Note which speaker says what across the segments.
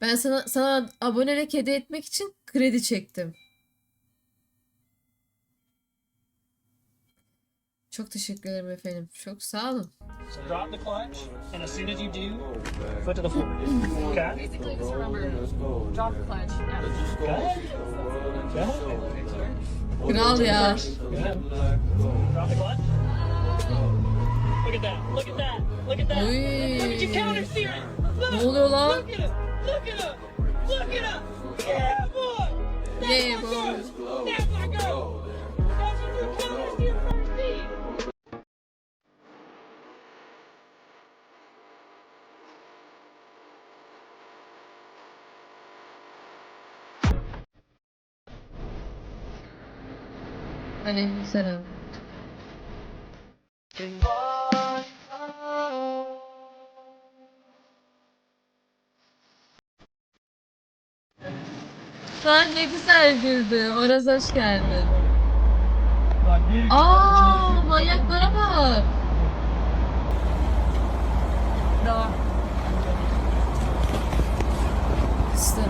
Speaker 1: Ben sana sana abonelik hediye etmek için kredi çektim. Çok teşekkür ederim efendim. Çok sağ olun.
Speaker 2: So drop the clutch, and as soon as you do, foot to the floor. Okay?
Speaker 3: Basically, just remember, drop the clutch.
Speaker 2: Go ahead.
Speaker 1: Kral ya.
Speaker 2: Drop the clutch. Look at that. Look at that. Look at that. Look at your counter steering. Look.
Speaker 1: Ne oluyor lan?
Speaker 2: Look at him. Look at him. Look at him. Yeah, boy. That's
Speaker 1: Yeah,
Speaker 2: my
Speaker 1: boy.
Speaker 2: girl. That's my girl. That's your new counter steer front seat.
Speaker 1: Aleykümselam. Sen ne güzel güldü. Oraz hoş geldin. Aa, manyaklara bak. Kıstım.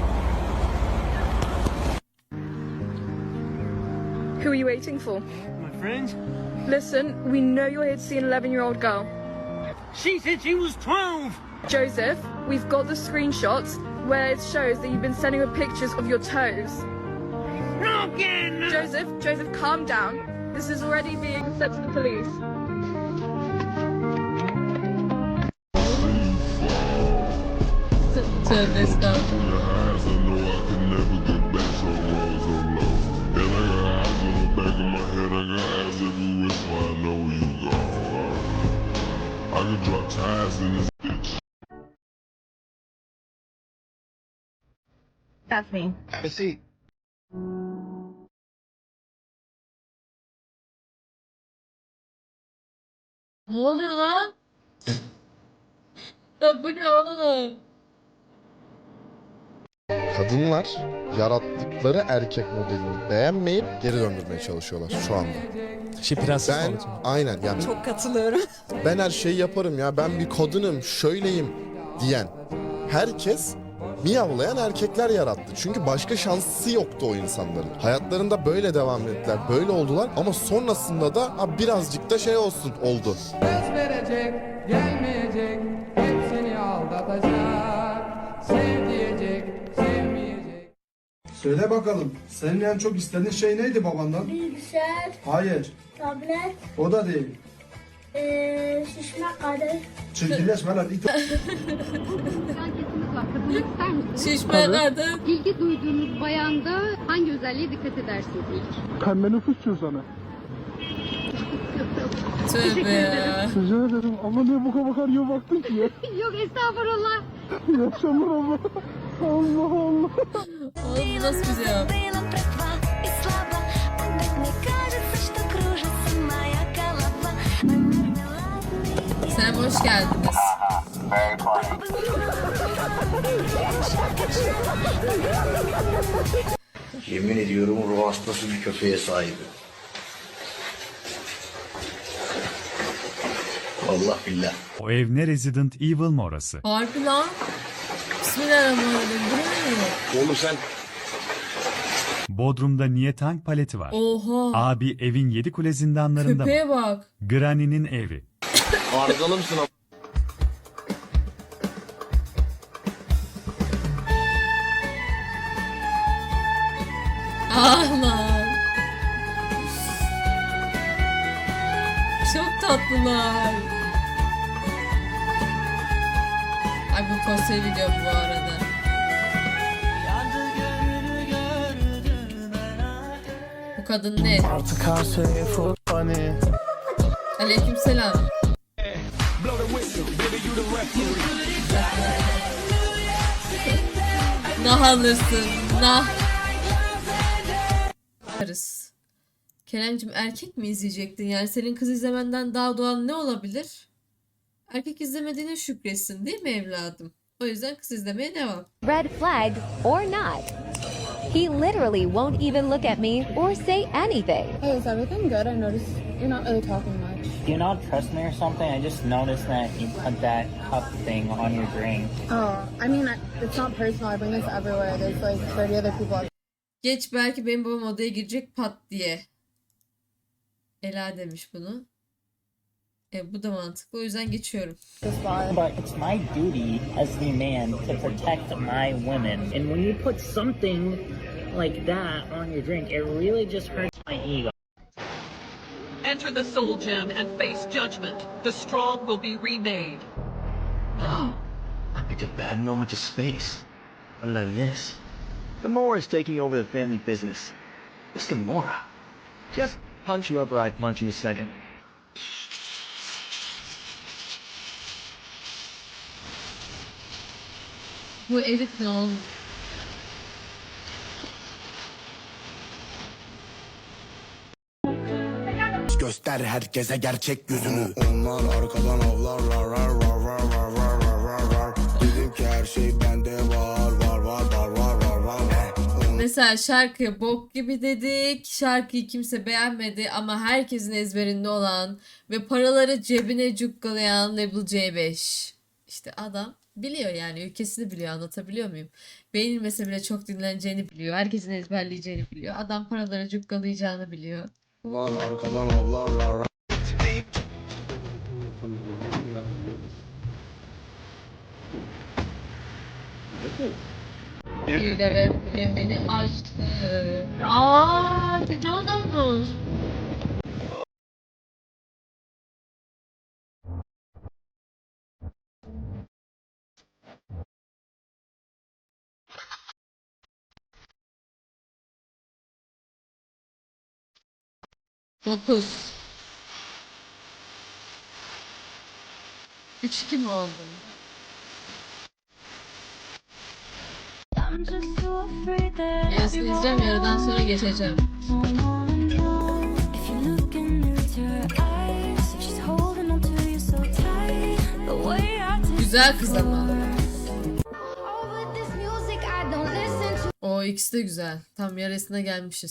Speaker 4: Who are you waiting for?
Speaker 2: My friend,
Speaker 4: Listen, we know you're here to see an 11 year old girl.
Speaker 2: she said she was 12.
Speaker 4: Joseph, we've got the screenshots where it shows that you've been sending her pictures of your toes.
Speaker 2: Again.
Speaker 4: Joseph, Joseph, calm down. This is already being sent to the police.
Speaker 1: Tövbe estağfurullah.
Speaker 5: eyes,
Speaker 4: That's me.
Speaker 6: Have a seat.
Speaker 1: Ne oluyor lan? Ya bu ne oğlum?
Speaker 6: Kadınlar yarattıkları erkek modelini beğenmeyip geri döndürmeye çalışıyorlar şu anda.
Speaker 7: Şey prenses
Speaker 6: Ben aynen yani
Speaker 8: Çok katılıyorum.
Speaker 6: ben her şeyi yaparım ya ben bir kadınım şöyleyim diyen herkes miyavlayan erkekler yarattı. Çünkü başka şansı yoktu o insanların. Hayatlarında böyle devam ettiler, böyle oldular ama sonrasında da ha, birazcık da şey olsun oldu.
Speaker 9: Söz verecek, gelmeyecek, hep seni aldatacak. Sev diyecek, sevmeyecek.
Speaker 10: Söyle bakalım. Senin en çok istediğin şey neydi babandan?
Speaker 11: Bilgisayar,
Speaker 10: Hayır.
Speaker 11: tablet,
Speaker 10: O da değil.
Speaker 11: eee şişme kadeh.
Speaker 10: Çirkinleşme lan. it-
Speaker 3: İster misiniz?
Speaker 1: Şişme kadın.
Speaker 3: İlgi duyduğunuz bayanda hangi özelliğe dikkat edersiniz ilk?
Speaker 10: Pembe nüfus cüzdanı.
Speaker 1: Tövbe ya.
Speaker 10: Rica ederim. Ama niye bu kadar bakar ya baktın ki ya?
Speaker 3: Yok estağfurullah.
Speaker 10: İyi akşamlar abla. Allah Allah.
Speaker 1: Oğlum bu nasıl bir cevap? Hoş geldiniz.
Speaker 6: Yemin ediyorum ruh hastası bir köpeğe sahibi. Allah billah.
Speaker 7: O ev ne Resident Evil mi orası?
Speaker 1: Harbi lan. Bismillahirrahmanirrahim. Bu ne?
Speaker 6: Oğlum sen
Speaker 7: Bodrum'da niye tank paleti var?
Speaker 1: Oha.
Speaker 7: Abi evin yedi kule zindanlarında mı?
Speaker 1: Köpeğe bak.
Speaker 7: Granny'nin evi.
Speaker 6: arızalı
Speaker 1: lan. Çok tatlılar. Ay bu konsey video bu arada. Bu kadın ne?
Speaker 2: Şey full funny.
Speaker 1: Aleykümselam. Nah alırsın. Nah. Yaparız. Keremcim erkek mi izleyecektin? Yani senin kız izlemenden daha doğal ne olabilir? Erkek izlemediğine şükretsin değil mi evladım? O yüzden kız izlemeye devam.
Speaker 3: Red flags or not. He literally won't even look at me or say anything.
Speaker 8: Hey, is everything good? I noticed you're not really talking much.
Speaker 2: Do you not trust me or something? I just noticed that you put that cup thing on your drink.
Speaker 3: Oh, I mean, it's not personal. I bring this everywhere. There's like 30 other people.
Speaker 1: Geç belki benim babam odaya girecek pat diye. Ela demiş bunu. E, bu da mantıklı. O yüzden geçiyorum.
Speaker 2: But it's my duty as the man to protect my women. And when you put something like that on your drink, it really just hurts my ego.
Speaker 8: Enter the soul gem and face judgment. The strong will be remade.
Speaker 12: No. I picked a bad moment of space. I love this. Gamora is taking over the family business. Mr. Gamora. Just punch you up right punch in a second.
Speaker 1: What is it ne oldu?
Speaker 13: Göster herkese gerçek yüzünü Onlar arkadan avlar rar rar rar rar rar
Speaker 1: Mesela şarkıya bok gibi dedik. Şarkıyı kimse beğenmedi ama herkesin ezberinde olan ve paraları cebine cukkalayan Level C5. İşte adam biliyor yani ülkesini biliyor anlatabiliyor muyum? Beğenilmese bile çok dinleneceğini biliyor. Herkesin ezberleyeceğini biliyor. Adam paraları cukkalayacağını biliyor.
Speaker 13: Lan arkadan avlar rar rar
Speaker 1: Hile ve beni aştı. Aaa ne adammış? Dokuz. Üç iki mi oldu? Yarısını izleyeceğim, yarıdan sonra geçeceğim. Güzel kız ama. O ikisi de güzel. Tam yarısına gelmişiz.